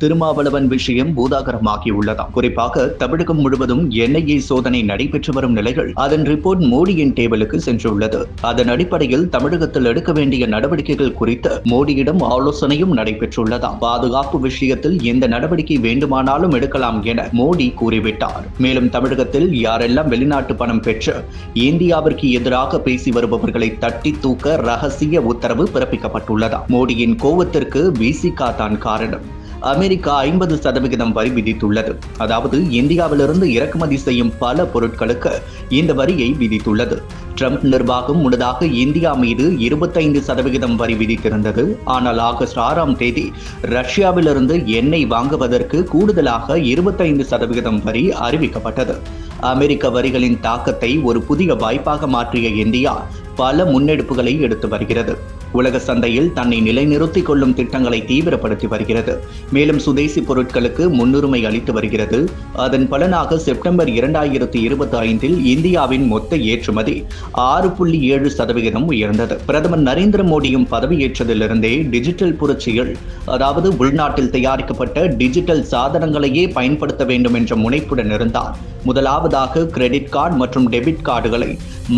திருமாவளவன் விஷயம் பூதாகரமாகியுள்ளதாம். குறிப்பாக தமிழகம் முழுவதும் என்ஐஏ சோதனை நடைபெற்று வரும் நிலையில் அதன் ரிப்போர்ட் மோடியின் டேபிளுக்கு சென்றுள்ளது. அதன் அடிப்படையில் தமிழகத்தில் எடுக்க வேண்டிய நடவடிக்கைகள் குறித்து மோடியிடம் ஆலோசனையும் நடைபெற்றுள்ளதாம். பாதுகாப்பு விஷயத்தில் எந்த நடவடிக்கை வேண்டுமானாலும் எடுக்கலாம் என மோடி கூறிவிட்டார். மேலும் தமிழகத்தில் யாரெல்லாம் வெளிநாட்டு பணம் பெற்று இந்தியாவிற்கு எதிராக பேசி வருபவர்களை தட்டி தூக்க ரகசிய உத்தரவு பிறப்பிக்கப்பட்டுள்ளதாம். மோடியின் கோவத்திற்கு விசிகா தான் காரணம். அமெரிக்கா ஐம்பது சதவிகிதம் வரி விதித்துள்ளது. அதாவது இந்தியாவிலிருந்து இறக்குமதி செய்யும் பல பொருட்களுக்கு இந்த வரியை விதித்துள்ளது. ட்ரம்ப் நிர்வாகம் முன்னதாக இந்தியா மீது இருபத்தைந்து சதவிகிதம் வரி விதித்திருந்தது. ஆனால் ஆகஸ்ட் ஆறாம் தேதி ரஷ்யாவிலிருந்து எண்ணெய் வாங்குவதற்கு கூடுதலாக இருபத்தைந்து சதவிகிதம் வரி அறிவிக்கப்பட்டது. அமெரிக்க வரிகளின் தாக்கத்தை ஒரு புதிய வாய்ப்பாக மாற்றிய இந்தியா பல முன்னெடுப்புகளை எடுத்து வருகிறது. உலக சந்தையில் தன்னை நிலைநிறுத்திக் கொள்ளும் திட்டங்களை தீவிரப்படுத்தி வருகிறது. மேலும் சுதேசி பொருட்களுக்கு முன்னுரிமை அளித்து வருகிறது. அதன் பலனாக செப்டம்பர் இரண்டாயிரத்தி இருபத்தி ஐந்தில் இந்தியாவின் மொத்த ஏற்றுமதி ஆறு புள்ளி ஏழு சதவிகிதம் உயர்ந்தது. பிரதமர் நரேந்திர மோடியும் பதவியேற்றதிலிருந்தே டிஜிட்டல் புரட்சியில் அதாவது உள்நாட்டில் தயாரிக்கப்பட்ட டிஜிட்டல் சாதனங்களையே பயன்படுத்த வேண்டும் என்ற முனைப்புடன் இருந்தார். முதலாவதாக கிரெடிட் கார்டு மற்றும் டெபிட் கார்டுகளை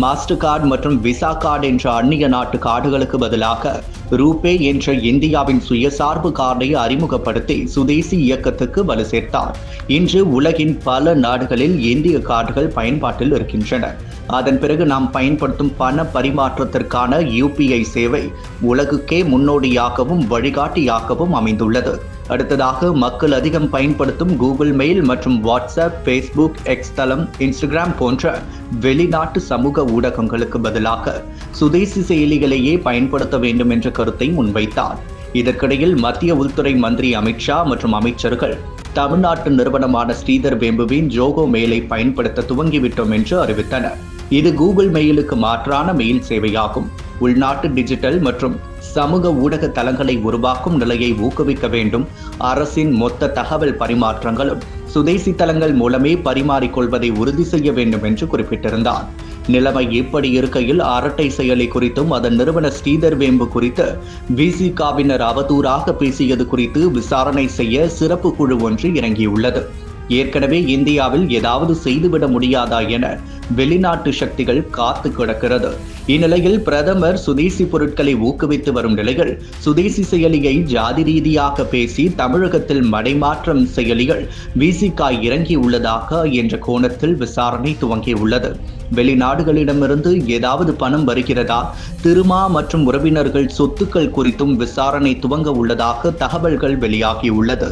மாஸ்டர் கார்டு மற்றும் விசா கார்டு என்ற அந்நிய நாட்டு கார்டுகளுக்கு பதிலாக ரூபே என்ற இந்தியாவின் சுயசார்பு கார்டை அறிமுகப்படுத்தி சுதேசி இயக்கத்துக்கு வலு சேர்த்தார். இன்று உலகின் பல நாடுகளில் இந்திய கார்டுகள் பயன்பாட்டில் இருக்கின்றன. அதன் பிறகு நாம் பயன்படுத்தும் பண பரிமாற்றத்திற்கான யூபிஐ சேவை உலகுக்கே முன்னோடியாகவும் வழிகாட்டியாகவும் அமைந்துள்ளது. அடுத்ததாக மக்கள் அதிகம் பயன்படுத்தும் கூகுள் மெயில் மற்றும் வாட்ஸ்அப் ஃபேஸ்புக் எக்ஸ் தளம் இன்ஸ்டாகிராம் போன்ற வெளிநாட்டு சமூக ஊடகங்களுக்கு பதிலாக சுதேசி செயலிகளையே பயன்படுத்த வேண்டும் என்ற கருத்தை முன்வைத்தார். இதற்கிடையில் மத்திய உள்துறை மந்திரி அமித்ஷா மற்றும் அமைச்சர்கள் தமிழ்நாட்டு நிறுவனமான ஸ்ரீதர் வேம்புவின் ஜோகோ மெயிலை பயன்படுத்த துவங்கிவிட்டோம் என்று அறிவித்தனர். இது கூகுள் மெயிலுக்கு மாற்றான மெயில் சேவையாகும். உள்நாட்டு டிஜிட்டல் மற்றும் சமூக ஊடக தளங்களை உருவாக்கும் நிலையை ஊக்குவிக்க வேண்டும். அரசின் மொத்த தகவல் பரிமாற்றங்களும் சுதேசி தளங்கள் மூலமே பரிமாறிக்கொள்வதை உறுதி செய்ய வேண்டும் என்று குறிப்பிட்டிருந்தார். நிலைமை இப்படி இருக்கையில் அரட்டை செயலி குறித்தும் அதன் நிறுவன ஸ்ரீதர் வேம்பு குறித்து விசிகாவினர் அவதூறாக பேசியது குறித்து விசாரணை செய்ய சிறப்பு குழு ஒன்று இறங்கியுள்ளது. ஏற்கனவே இந்தியாவில் ஏதாவது செய்துவிட முடியாதா என வெளிநாட்டு சக்திகள் காத்து கிடக்கிறது. இந்நிலையில் பிரதமர் சுதேசி பொருட்களை ஊக்குவித்து வரும் நிலையில் சுதேசி செயலியை ஜாதி ரீதியாக பேசி தமிழகத்தில் மடைமாற்றம் செயலிகள் விசிகா இறங்கியுள்ளதாக என்ற கோணத்தில் விசாரணை துவங்கியுள்ளது. வெளிநாடுகளிடமிருந்து ஏதாவது பணம் வருகிறதா? திருமா மற்றும் உறவினர்கள் சொத்துக்கள் குறித்தும் விசாரணை துவங்க உள்ளதாக தகவல்கள் வெளியாகியுள்ளது.